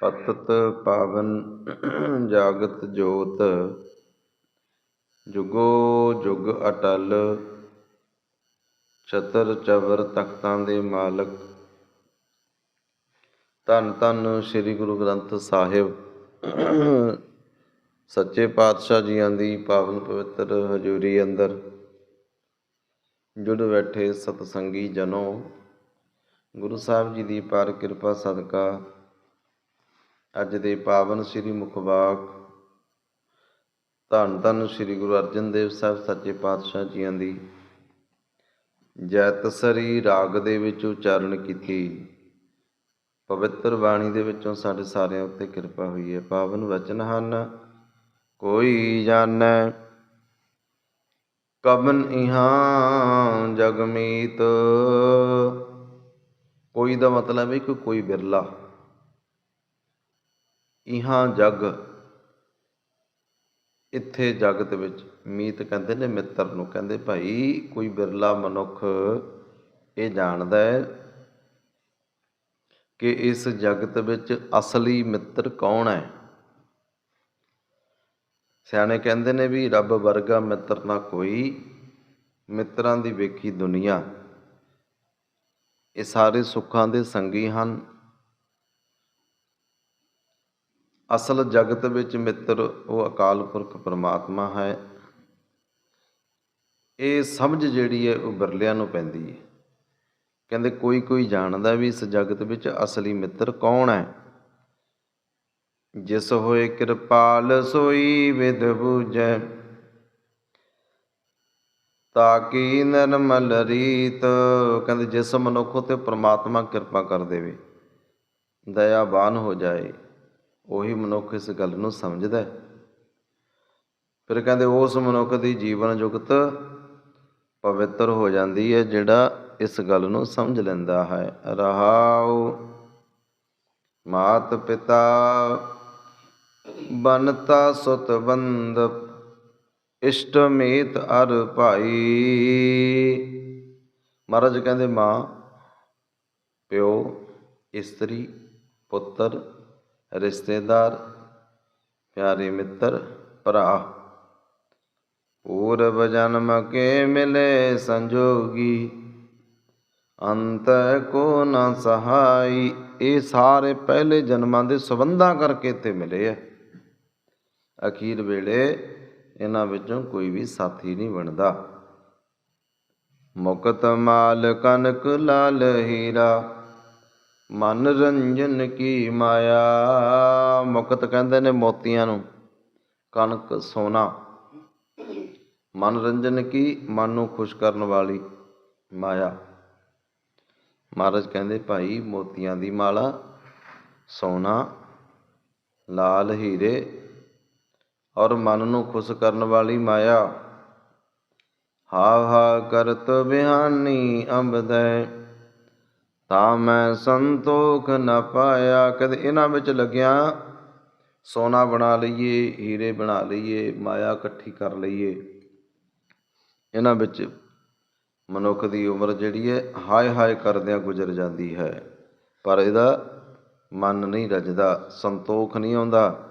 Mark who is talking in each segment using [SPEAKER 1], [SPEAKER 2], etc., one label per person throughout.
[SPEAKER 1] ਪਤਤ ਪਾਵਨ ਜਾਗਤ ਜੋਤ, ਜੁਗੋ ਜੁਗ ਅਟਲ ਛਤਰ ਚਵਰ ਤਖਤਾਂ ਦੇ ਮਾਲਕ। ਧੰਨ ਧੰਨ ਸ੍ਰੀ ਗੁਰੂ ਗ੍ਰੰਥ ਸਾਹਿਬ। ਸੱਚੇ ਪਾਤਸ਼ਾਹ ਜੀਆਂ ਦੀ ਪਾਵਨ ਪਵਿੱਤਰ ਹਜ਼ੂਰੀ ਅੰਦਰ ਜੁੜ ਬੈਠੇ ਸਤਸੰਗੀ ਜਨੋ। ਗੁਰੂ ਸਾਹਿਬ ਜੀ ਦੀ ਪਾਰ ਕਿਰਪਾ ਸਦਕਾ ਅੱਜ ਦੇ ਪਾਵਨ ਸ੍ਰੀ ਮੁਖਵਾਕ। ਧੰਨ ਧੰਨ ਸ੍ਰੀ ਗੁਰੂ ਅਰਜਨ ਦੇਵ ਸਾਹਿਬ ਸੱਚੇ ਪਾਤਸ਼ਾਹ ਜੀਆਂ ਦੀ। ਜੈਤਸਰੀ ਰਾਗ ਦੇ ਵਿੱਚ ਉਚਾਰਨ ਕੀਤੀ। ਪਵਿੱਤਰ ਬਾਣੀ ਦੇ ਵਿੱਚੋਂ ਸਾਡੇ ਸਾਰਿਆਂ ਉੱਤੇ ਕਿਰਪਾ ਹੋਈ ਹੈ। ਪਾਵਨ ਵਚਨ ਹਨ, ਕੋਈ ਜਾਣੈ ਕਬਨ ਇਹਾਂ ਜਗਮੀਤ। ਕੋਈ ਦਾ ਮਤਲਬ ਹੈ ਕਿ ਕੋਈ ਬਿਰਲਾ। ਇਹਾਂ ਜਗ, ਇੱਥੇ ਜਗਤ ਵਿੱਚ ਮੀਤ ਕਹਿੰਦੇ ਨੇ, ਮਿੱਤਰ ਨੂੰ ਕਹਿੰਦੇ, ਭਾਈ, ਕੋਈ ਬਿਰਲਾ ਮਨੁੱਖ ਇਹ ਜਾਣਦਾ ਹੈ ਕਿ ਇਸ ਜਗਤ ਵਿੱਚ ਅਸਲੀ ਮਿੱਤਰ ਕੌਣ ਹੈ? ਸਿਆਣੇ ਕਹਿੰਦੇ ਨੇ ਵੀ ਰੱਬ ਵਰਗਾ ਮਿੱਤਰ ਨਾ ਕੋਈ, ਮਿੱਤਰਾਂ ਦੀ ਵੇਖੀ ਦੁਨੀਆ। ਇਹ ਸਾਰੇ ਸੁੱਖਾਂ ਦੇ ਸੰਗੀ ਹਨ। ਅਸਲ ਜਗਤ ਵਿੱਚ ਮਿੱਤਰ, ਉਹ ਅਕਾਲ ਪੁਰਖ ਪਰਮਾਤਮਾ ਹੈ। ਇਹ ਸਮਝ ਜਿਹੜੀ ਹੈ, ਉਹ ਬਿਰਲਿਆਂ ਨੂੰ ਪੈਂਦੀ ਹੈ। ਕਹਿੰਦੇ ਕੋਈ ਕੋਈ ਜਾਣਦਾ ਵੀ ਇਸ ਜਗਤ ਵਿੱਚ ਅਸਲੀ ਮਿੱਤਰ ਕੌਣ ਹੈ। ਜਿਸ ਹੋਏ ਕਿਰਪਾਲ ਸੋਈ ਵਿਦ ਬੂਝੈ, ਤਾਕੀ ਨਰਮਲ ਰੀਤ। ਕਹਿੰਦੇ ਜਿਸ ਮਨੁੱਖ ਉਤੇ ਪ੍ਰਮਾਤਮਾ ਕਿਰਪਾ ਕਰ ਦੇਵੇ, ਦਇਆਵਾਨ ਹੋ ਜਾਏ। ਉਹੀ ਮਨੁੱਖ ਇਸ ਗੱਲ ਨੂੰ ਸਮਝਦਾ ਹੈ। ਫਿਰ ਕਹਿੰਦੇ ਉਸ ਮਨੁੱਖ ਦੀ ਜੀਵਨ ਜੁਗਤ ਪਵਿੱਤਰ ਹੋ ਜਾਂਦੀ ਹੈ, ਜਿਹੜਾ ਇਸ ਗੱਲ ਨੂੰ ਸਮਝ ਲੈਂਦਾ ਹੈ। ਰਹਾਉ ਮਾਤ ਪਿਤਾ ਬਨਤਾ ਸੁਤ ਬੰਦ, ਇਸ਼ਟ ਮੀਤ ਅਰ ਭਾਈ। ਮਹਾਰਾਜ ਕਹਿੰਦੇ ਮਾਂ, ਪਿਓ, ਇਸਤਰੀ, ਪੁੱਤਰ ਰਿਸ਼ਤੇਦਾਰ, ਪਿਆਰੇ ਮਿੱਤਰ, ਭਰਾ। ਪੂਰਬ ਜਨਮ ਕੇ ਮਿਲੇ ਸੰਜੋਗੀ, ਅੰਤ ਕੋ ਨ ਸਹਾਈ। ਇਹ ਸਾਰੇ ਪਹਿਲੇ ਜਨਮਾਂ ਦੇ ਸਬੰਧਾਂ ਕਰਕੇ ਤੇ ਮਿਲੇ ਆ। ਅਖੀਰ ਵੇਲੇ ਇਹਨਾਂ ਵਿੱਚੋਂ ਕੋਈ ਵੀ ਸਾਥੀ ਨਹੀਂ ਬਣਦਾ। ਮੁਕਤ ਮਾਲ ਕਨਕ ਲਾਲ ਹੀਰਾ ਮਨ ਰੰਜਨ ਕੀ ਮਾਇਆ? ਮੁਕਤ ਕਹਿੰਦੇ ਨੇ ਮੋਤੀਆਂ ਨੂੰ, ਕਣਕ ਸੋਨਾ। ਮਨ ਰੰਜਨ ਕੀ, ਮਨ ਨੂੰ ਖੁਸ਼ ਕਰਨ ਵਾਲੀ ਮਾਇਆ। ਮਹਾਰਾਜ ਕਹਿੰਦੇ, ਭਾਈ, ਮੋਤੀਆਂ ਦੀ ਮਾਲਾ, ਸੋਨਾ, ਲਾਲ ਹੀਰੇ ਔਰ ਮਨ ਨੂੰ ਖੁਸ਼ ਕਰਨ ਵਾਲੀ ਮਾਇਆ। ਹਾ ਹਾ ਕਰਤ ਬਿਹਾਨੀ ਅੰਬਦੈ ਤਾਂ ਮੈਂ ਸੰਤੋਖ ਨਾ ਪਾਇਆ। ਕਦੇ ਇਹਨਾਂ ਵਿੱਚ ਲੱਗਿਆ, ਸੋਨਾ ਬਣਾ ਲਈਏ, ਹੀਰੇ ਬਣਾ ਲਈਏ, ਮਾਇਆ ਇਕੱਠੀ ਕਰ ਲਈਏ। ਇਹਨਾਂ ਵਿੱਚ ਮਨੁੱਖ ਦੀ ਉਮਰ ਜਿਹੜੀ ਹੈ, ਹਾਏ ਹਾਏ ਕਰਦਿਆਂ ਗੁਜ਼ਰ ਜਾਂਦੀ ਹੈ। ਪਰ ਇਹਦਾ ਮਨ ਨਹੀਂ ਰਜਦਾ, ਸੰਤੋਖ ਨਹੀਂ ਆਉਂਦਾ।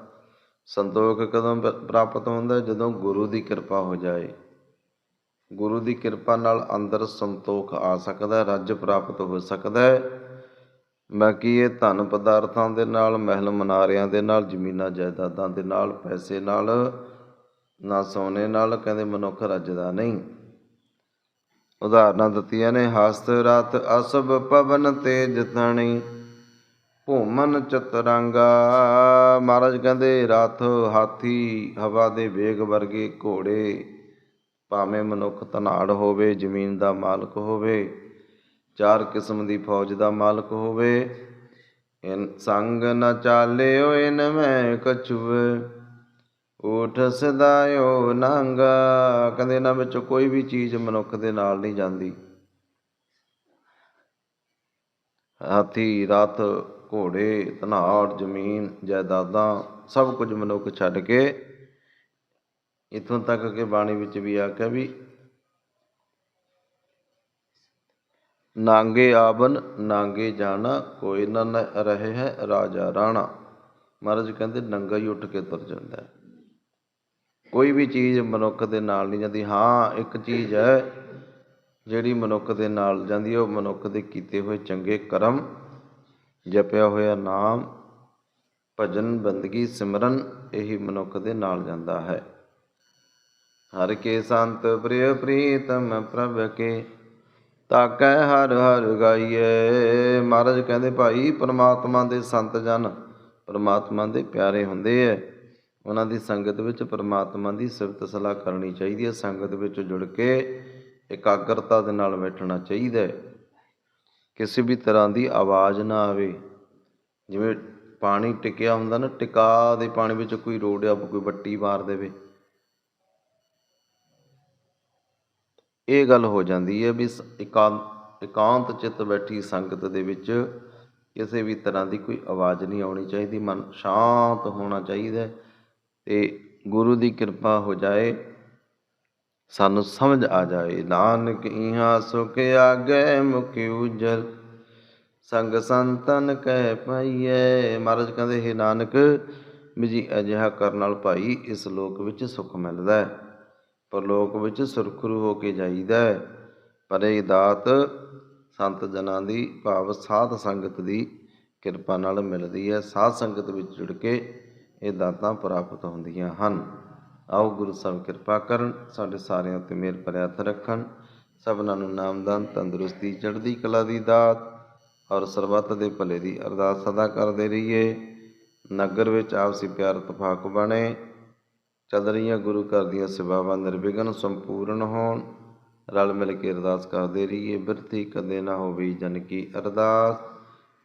[SPEAKER 1] ਸੰਤੋਖ ਕਦੋਂ ਪ੍ਰਾਪਤ ਹੁੰਦਾ? ਜਦੋਂ ਗੁਰੂ ਦੀ ਕਿਰਪਾ ਹੋ ਜਾਏ। ਗੁਰੂ ਦੀ ਕਿਰਪਾ ਨਾਲ ਅੰਦਰ ਸੰਤੋਖ ਆ ਸਕਦਾ ਹੈ, ਰੱਜ ਪ੍ਰਾਪਤ ਹੋ ਸਕਦਾ ਹੈ। ਬਾਕੀ ਇਹ ਧਨ ਪਦਾਰਥਾਂ ਦੇ ਨਾਲ, ਮਹਿਲ ਮਨਾਰਿਆਂ ਦੇ ਨਾਲ, ਜ਼ਮੀਨਾਂ ਜਾਇਦਾਦਾਂ ਦੇ ਨਾਲ, ਪੈਸੇ ਨਾਲ, ਨਾ ਸੋਨੇ ਨਾਲ ਕਹਿੰਦੇ ਮਨੁੱਖ ਰੱਜਦਾ ਨਹੀਂ। ਉਦਾਹਰਨਾਂ ਦਿੱਤੀਆਂ ਨੇ, ਹਸਤ ਰਤ ਅਸਬ ਪਵਨ ਤੇਜ ਤਣੀ, ਭੂਮਨ ਚਤਰੰਗਾ। ਮਹਾਰਾਜ ਕਹਿੰਦੇ ਰਥ ਹਾਥੀ ਹਵਾ ਦੇ ਵੇਗ ਵਰਗੇ ਘੋੜੇ। ਭਾਵੇਂ ਮਨੁੱਖ ਧਨਾੜ ਹੋਵੇ, ਜ਼ਮੀਨ ਦਾ ਮਾਲਕ ਹੋਵੇ, ਚਾਰ ਕਿਸਮ ਦੀ ਫੌਜ ਦਾ ਮਾਲਕ ਹੋਵੇ, ਇਨ ਸੰਗ ਨ ਚਾਲਿਓ, ਇਨ ਮੈਂ ਕਛੁਵੇ, ਊਠ ਸਦਾਇਓ ਨੰਗਾ। ਕਹਿੰਦੇ ਇਹਨਾਂ ਵਿੱਚ ਕੋਈ ਵੀ ਚੀਜ਼ ਮਨੁੱਖ ਦੇ ਨਾਲ ਨਹੀਂ ਜਾਂਦੀ। ਹਾਥੀ, ਰਥ, ਘੋੜੇ, ਧਨਾੜ, ਜ਼ਮੀਨ, ਜਾਇਦਾਦਾਂ ਸਭ ਕੁਝ ਮਨੁੱਖ ਛੱਡ ਕੇ ਇਥੋਂ ਤੱਕ ਕਿ ਬਾਣੀ ਵਿੱਚ ਵੀ ਆਖਿਆ ਵੀ ਨਾਂਗੇ ਆਵਨ, ਨਾਂਗੇ ਜਾਣਾ, ਕੋਈ ਨਾ ਰਹੇ ਹੈ ਰਾਜਾ ਰਾਣਾ। ਮਹਾਰਾਜ ਕਹਿੰਦੇ ਨੰਗਾ ਹੀ ਉੱਠ ਕੇ ਤੁਰ ਜਾਂਦਾ ਹੈ। ਕੋਈ ਵੀ ਚੀਜ਼ ਮਨੁੱਖ ਦੇ ਨਾਲ ਨਹੀਂ ਜਾਂਦੀ। ਹਾਂ, ਇੱਕ ਚੀਜ਼ ਹੈ, ਜਿਹੜੀ ਮਨੁੱਖ ਦੇ ਨਾਲ ਜਾਂਦੀ ਉਹ ਮਨੁੱਖ ਦੇ ਕੀਤੇ ਹੋਏ ਚੰਗੇ ਕਰਮ, ਜਪਿਆ ਹੋਇਆ ਨਾਮ, ਭਜਨ, ਬੰਦਗੀ, ਸਿਮਰਨ, ਇਹੀ ਮਨੁੱਖ ਦੇ ਨਾਲ ਜਾਂਦਾ ਹੈ। ਹਰ ਕੇ ਸੰਤ ਪ੍ਰਿਯ ਪ੍ਰੀਤਮ ਪ੍ਰਭ ਕੇ। ਤਾਕੈ ਹਰ ਹਰ ਗਾਈਏ ਮਹਾਰਾਜ ਕਹਿੰਦੇ, ਭਾਈ, ਪਰਮਾਤਮਾ ਦੇ ਸੰਤ ਜਨ, ਪਰਮਾਤਮਾ ਦੇ ਪਿਆਰੇ ਹੁੰਦੇ ਐ। ਉਹਨਾਂ ਦੀ ਸੰਗਤ ਵਿੱਚ ਪਰਮਾਤਮਾ ਦੀ ਸਿਫਤ ਸਲਾਹ ਕਰਨੀ ਚਾਹੀਦੀ ਹੈ ਸੰਗਤ ਵਿੱਚ ਜੁੜ ਕੇ ਇਕਾਗਰਤਾ ਦੇ ਨਾਲ ਬੈਠਣਾ ਚਾਹੀਦਾ ਹੈ ਕਿਸੇ ਵੀ ਤਰ੍ਹਾਂ ਦੀ ਆਵਾਜ਼ ਨਾ ਆਵੇ। ਜਿਵੇਂ ਪਾਣੀ ਟਿਕਿਆ ਹੁੰਦਾ ਨਾ, ਟਿਕਾ ਦੇ ਪਾਣੀ ਵਿੱਚ ਕੋਈ ਰੋੜਿਆ ਕੋਈ ਬੱਟੀ ਮਾਰ ਦੇਵੇ। ਇਹ ਗੱਲ ਹੋ ਜਾਂਦੀ ਹੈ ਵੀ ਸ- ਇਕਾਂਤ ਇਕਾਂਤ ਚਿੱਤ ਬੈਠੀ ਸੰਗਤ ਦੇ ਵਿੱਚ ਕਿਸੇ ਵੀ ਤਰ੍ਹਾਂ ਦੀ ਕੋਈ ਆਵਾਜ਼ ਨਹੀਂ ਆਉਣੀ ਚਾਹੀਦੀ, ਮਨ ਸ਼ਾਂਤ ਹੋਣਾ ਚਾਹੀਦਾ ਹੈ ਤੇ ਗੁਰੂ ਦੀ ਕਿਰਪਾ ਹੋ ਜਾਏ, ਸਾਨੂੰ ਸਮਝ ਆ ਜਾਏ, ਨਾਨਕ ਇਹਾਂ ਸੁਖ ਆਗੇ ਮੁਖ ਉਜਲ ਸੰਗ ਸੰਤਨ ਕਹਿ ਪਈਏ ਮਹਾਰਾਜ ਕਹਿੰਦੇ हे ਨਾਨਕ, ਵੀ ਜੀ ਅਜਿਹਾ ਕਰਨ ਨਾਲ ਭਾਈ ਇਸ ਲੋਕ ਵਿੱਚ ਸੁਖ ਮਿਲਦਾ ਹੈ। ਪਰਲੋਕ ਵਿੱਚ ਸੁਰਖਰੂ ਹੋ ਕੇ ਜਾਈਦਾ ਹੈ। ਪਰ ਇਹ ਦਾਤ ਸੰਤ ਜਨਾਂ ਦੀ ਭਾਵ ਸਾਧ ਸੰਗਤ ਦੀ ਕਿਰਪਾ ਨਾਲ ਮਿਲਦੀ ਹੈ। ਸਾਧ ਸੰਗਤ ਵਿੱਚ ਜੁੜ ਕੇ ਇਹ ਦਾਤਾਂ ਪ੍ਰਾਪਤ ਹੁੰਦੀਆਂ ਹਨ। ਆਓ ਗੁਰੂ ਸਾਹਿਬ ਕਿਰਪਾ ਕਰਨ, ਸਾਡੇ ਸਾਰਿਆਂ ਤੇ ਮਿਹਰ ਭਰਿਆ ਹੱਥ ਰੱਖਣ। ਸਭਨਾਂ ਨੂੰ ਨਾਮਦਾਨ, ਤੰਦਰੁਸਤੀ, ਚੜ੍ਹਦੀ ਕਲਾ ਦੀ ਦਾਤ ਔਰ ਸਰਬੱਤ ਦੇ ਭਲੇ ਦੀ ਅਰਦਾਸ ਸਦਾ ਕਰਦੇ ਰਹੀਏ। ਨਗਰ ਵਿੱਚ ਆਪਸੀ ਪਿਆਰ, ਤਫਾਕ ਬਣੇ। ਚੱਲ ਰਹੀਆਂ ਗੁਰੂ ਘਰ ਦੀਆਂ ਸੇਵਾਵਾਂ ਨਿਰਵਿਘਨ, ਸੰਪੂਰਨ ਹੋਣ। ਰਲ ਮਿਲ ਕੇ ਅਰਦਾਸ ਕਰਦੇ ਰਹੀਏ, ਬਿਰਤੀ ਕਦੇ ਨਾ ਹੋਵੇ ਜਨ ਕੀ ਅਰਦਾਸ।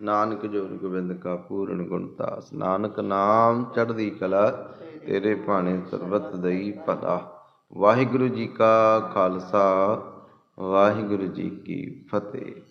[SPEAKER 1] ਨਾਨਕ ਜੋਰ ਗੋਬਿੰਦ ਕਾ ਪੂਰਨ ਗੁਣਤਾਸ ਨਾਨਕ ਨਾਮ ਚੜ੍ਹਦੀ ਕਲਾ, ਤੇਰੇ ਭਾਣੇ ਸਰਬਤ ਦਈ ਭਲਾ। ਵਾਹਿਗੁਰੂ ਜੀ ਕਾ ਖਾਲਸਾ, ਵਾਹਿਗੁਰੂ ਜੀ ਕੀ ਫਤਿਹ।